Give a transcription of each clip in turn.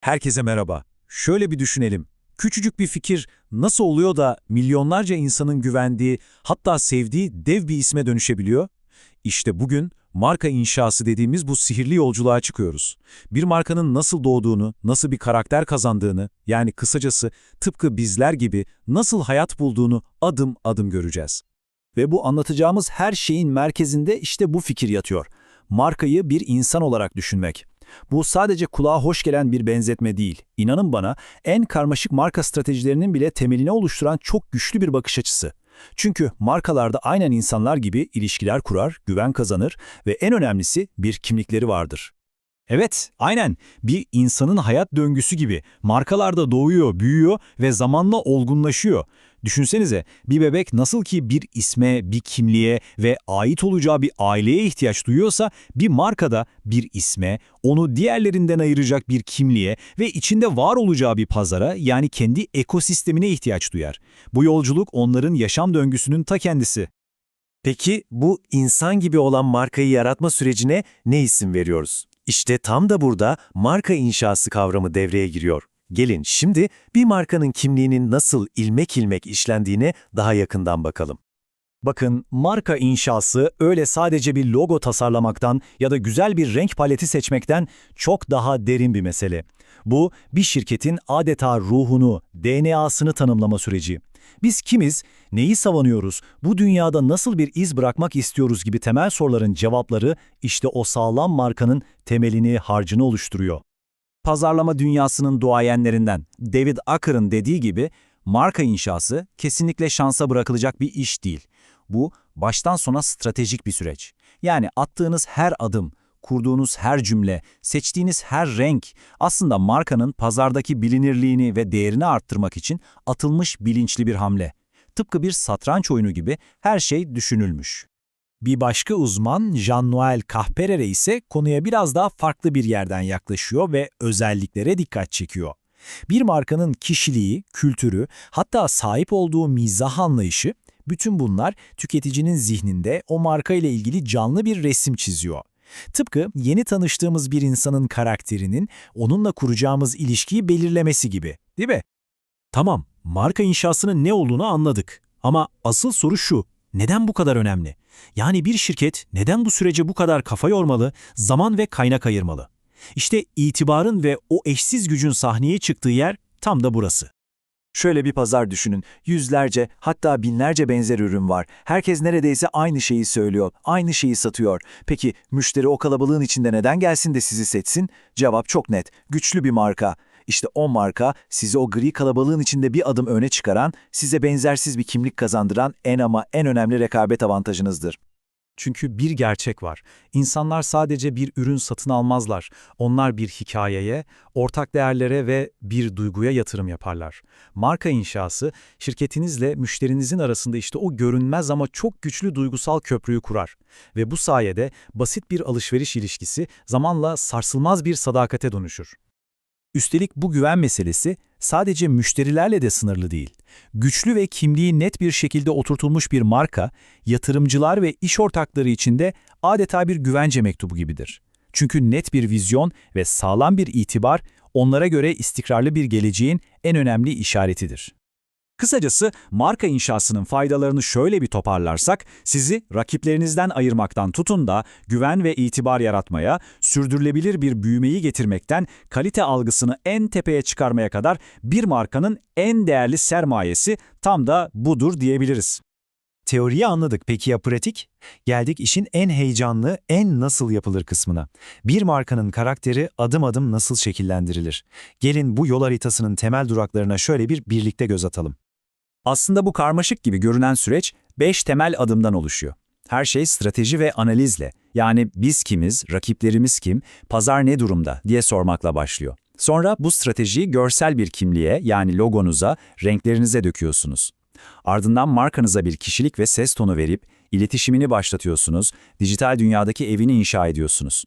Herkese merhaba. Şöyle bir düşünelim. Küçücük bir fikir nasıl oluyor da milyonlarca insanın güvendiği, hatta sevdiği dev bir isme dönüşebiliyor? İşte bugün marka inşası dediğimiz bu sihirli yolculuğa çıkıyoruz. Bir markanın nasıl doğduğunu, nasıl bir karakter kazandığını, yani kısacası tıpkı bizler gibi nasıl hayat bulduğunu adım adım göreceğiz. Ve bu anlatacağımız her şeyin merkezinde işte bu fikir yatıyor. Markayı bir insan olarak düşünmek. Bu sadece kulağa hoş gelen bir benzetme değil. İnanın bana en karmaşık marka stratejilerinin bile temelini oluşturan çok güçlü bir bakış açısı. Çünkü markalarda aynen insanlar gibi ilişkiler kurar, güven kazanır ve en önemlisi bir kimlikleri vardır. Evet, aynen. Bir insanın hayat döngüsü gibi markalarda doğuyor, büyüyor ve zamanla olgunlaşıyor. Düşünsenize, bir bebek nasıl ki bir isme, bir kimliğe ve ait olacağı bir aileye ihtiyaç duyuyorsa, bir markada bir isme, onu diğerlerinden ayıracak bir kimliğe ve içinde var olacağı bir pazara yani kendi ekosistemine ihtiyaç duyar. Bu yolculuk onların yaşam döngüsünün ta kendisi. Peki bu insan gibi olan markayı yaratma sürecine ne isim veriyoruz? İşte tam da burada marka inşası kavramı devreye giriyor. Gelin şimdi bir markanın kimliğinin nasıl ilmek ilmek işlendiğine daha yakından bakalım. Bakın, marka inşası öyle sadece bir logo tasarlamaktan ya da güzel bir renk paleti seçmekten çok daha derin bir mesele. Bu, bir şirketin adeta ruhunu, DNA'sını tanımlama süreci. Biz kimiz, neyi savunuyoruz, bu dünyada nasıl bir iz bırakmak istiyoruz gibi temel soruların cevapları işte o sağlam markanın temelini, harcını oluşturuyor. Pazarlama dünyasının duayenlerinden David Acker'ın dediği gibi, marka inşası kesinlikle şansa bırakılacak bir iş değil. Bu, baştan sona stratejik bir süreç. Yani attığınız her adım, kurduğunuz her cümle, seçtiğiniz her renk aslında markanın pazardaki bilinirliğini ve değerini arttırmak için atılmış bilinçli bir hamle. Tıpkı bir satranç oyunu gibi her şey düşünülmüş. Bir başka uzman Jean-Noël Kahperere ise konuya biraz daha farklı bir yerden yaklaşıyor ve özelliklere dikkat çekiyor. Bir markanın kişiliği, kültürü, hatta sahip olduğu mizah anlayışı, bütün bunlar tüketicinin zihninde o marka ile ilgili canlı bir resim çiziyor. Tıpkı yeni tanıştığımız bir insanın karakterinin onunla kuracağımız ilişkiyi belirlemesi gibi, değil mi? Tamam, marka inşasının ne olduğunu anladık. Ama asıl soru şu, neden bu kadar önemli? Yani bir şirket neden bu sürece bu kadar kafa yormalı, zaman ve kaynak ayırmalı? İşte itibarın ve o eşsiz gücün sahneye çıktığı yer tam da burası. Şöyle bir pazar düşünün. Yüzlerce hatta binlerce benzer ürün var. Herkes neredeyse aynı şeyi söylüyor, aynı şeyi satıyor. Peki müşteri o kalabalığın içinde neden gelsin de sizi seçsin? Cevap çok net. Güçlü bir marka. İşte o marka sizi o gri kalabalığın içinde bir adım öne çıkaran, size benzersiz bir kimlik kazandıran en ama en önemli rekabet avantajınızdır. Çünkü bir gerçek var. İnsanlar sadece bir ürün satın almazlar. Onlar bir hikayeye, ortak değerlere ve bir duyguya yatırım yaparlar. Marka inşası, şirketinizle müşterinizin arasında işte o görünmez ama çok güçlü duygusal köprüyü kurar. Ve bu sayede basit bir alışveriş ilişkisi zamanla sarsılmaz bir sadakate dönüşür. Üstelik bu güven meselesi sadece müşterilerle de sınırlı değil. Güçlü ve kimliği net bir şekilde oturtulmuş bir marka, yatırımcılar ve iş ortakları için de adeta bir güvence mektubu gibidir. Çünkü net bir vizyon ve sağlam bir itibar onlara göre istikrarlı bir geleceğin en önemli işaretidir. Kısacası marka inşasının faydalarını şöyle bir toparlarsak, sizi rakiplerinizden ayırmaktan tutun da güven ve itibar yaratmaya, sürdürülebilir bir büyümeyi getirmekten kalite algısını en tepeye çıkarmaya kadar bir markanın en değerli sermayesi tam da budur diyebiliriz. Teoriyi anladık. Peki ya pratik? Geldik işin en heyecanlı, en nasıl yapılır kısmına. Bir markanın karakteri adım adım nasıl şekillendirilir? Gelin bu yol haritasının temel duraklarına şöyle bir birlikte göz atalım. Aslında bu karmaşık gibi görünen süreç 5 temel adımdan oluşuyor. Her şey strateji ve analizle, yani biz kimiz, rakiplerimiz kim, pazar ne durumda diye sormakla başlıyor. Sonra bu stratejiyi görsel bir kimliğe yani logonuza, renklerinize döküyorsunuz. Ardından markanıza bir kişilik ve ses tonu verip iletişimini başlatıyorsunuz, dijital dünyadaki evini inşa ediyorsunuz.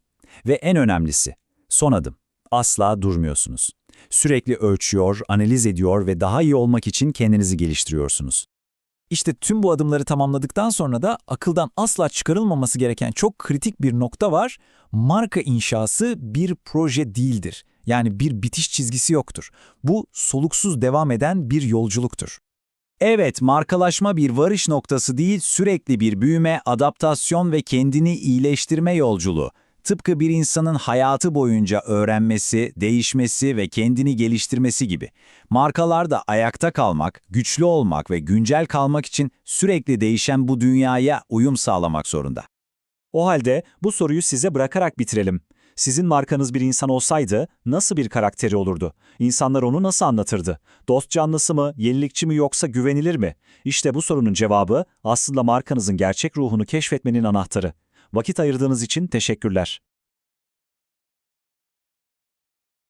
Ve en önemlisi, son adım, asla durmuyorsunuz. Sürekli ölçüyor, analiz ediyor ve daha iyi olmak için kendinizi geliştiriyorsunuz. İşte tüm bu adımları tamamladıktan sonra da akıldan asla çıkarılmaması gereken çok kritik bir nokta var. Marka inşası bir proje değildir. Yani bir bitiş çizgisi yoktur. Bu soluksuz devam eden bir yolculuktur. Evet, markalaşma bir varış noktası değil, sürekli bir büyüme, adaptasyon ve kendini iyileştirme yolculuğu. Tıpkı bir insanın hayatı boyunca öğrenmesi, değişmesi ve kendini geliştirmesi gibi. Markalar da ayakta kalmak, güçlü olmak ve güncel kalmak için sürekli değişen bu dünyaya uyum sağlamak zorunda. O halde bu soruyu size bırakarak bitirelim. Sizin markanız bir insan olsaydı nasıl bir karakteri olurdu? İnsanlar onu nasıl anlatırdı? Dost canlısı mı, yenilikçi mi yoksa güvenilir mi? İşte bu sorunun cevabı aslında markanızın gerçek ruhunu keşfetmenin anahtarı. Vakit ayırdığınız için teşekkürler.